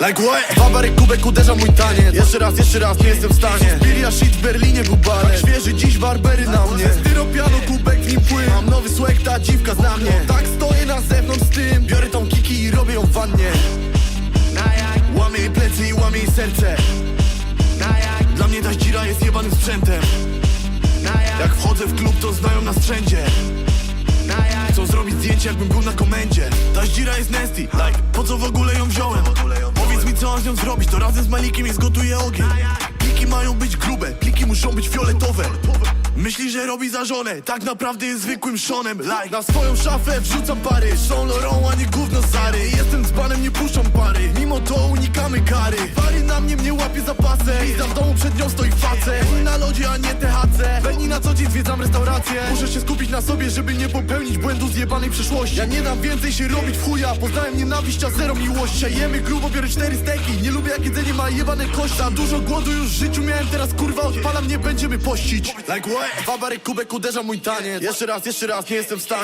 Like what? Babarek kubek uderza mój taniec. Jeszcze raz, jeszcze raz, nie jestem w stanie. Bilia shit w Berlinie był balet. Świeży dziś barbery na mnie. Styropiano kubek w nim płyn. Mam nowy swag, ta dziwka zna mnie. Tak stoję na zewnątrz z tym. Biorę tą kiki i robię ją w wannie. Łamię jej plecy i łamię jej serce. Dla mnie ta dzira jest jebanym sprzętem. Jak wchodzę w klub to znają nas wszędzie Chcą zrobić zdjęcie jakbym był na komendzie? Ta dzira jest nasty, like Po co w ogóle ją wziąłem? Zrobić To razem z Malikiem jej zgotuję ogień. Pliki mają być grube, pliki muszą być fioletowe. Myśli, że robi za żonę Tak naprawdę jest zwykłym szonem. Like. Na swoją szafę wrzucam pary. Jean Laurent, a nie gówno Zary. Jestem dzbanem, nie puszczam pary. Mimo to unikamy kary. Pary na mnie mnie łapie za pasę I w domu przed nią stoi facet. Na lodzie, a nie THC co dzień zwiedzam restaurację. Muszę się skupić na sobie, żeby nie popełnić błędu z jebanej przeszłości. Ja nie dam więcej się robić w chuja. Poznałem nienawiść, a zero miłości. Ja jemy grubo, biorę cztery steki. Nie lubię jak jedzenie ma jebane kości. Dużo głodu już w życiu miałem, teraz kurwa odpalam Nie będziemy pościć. Like what? Babarek kubek uderza mój taniec. Jeszcze raz, jeszcze raz, nie jestem w stanie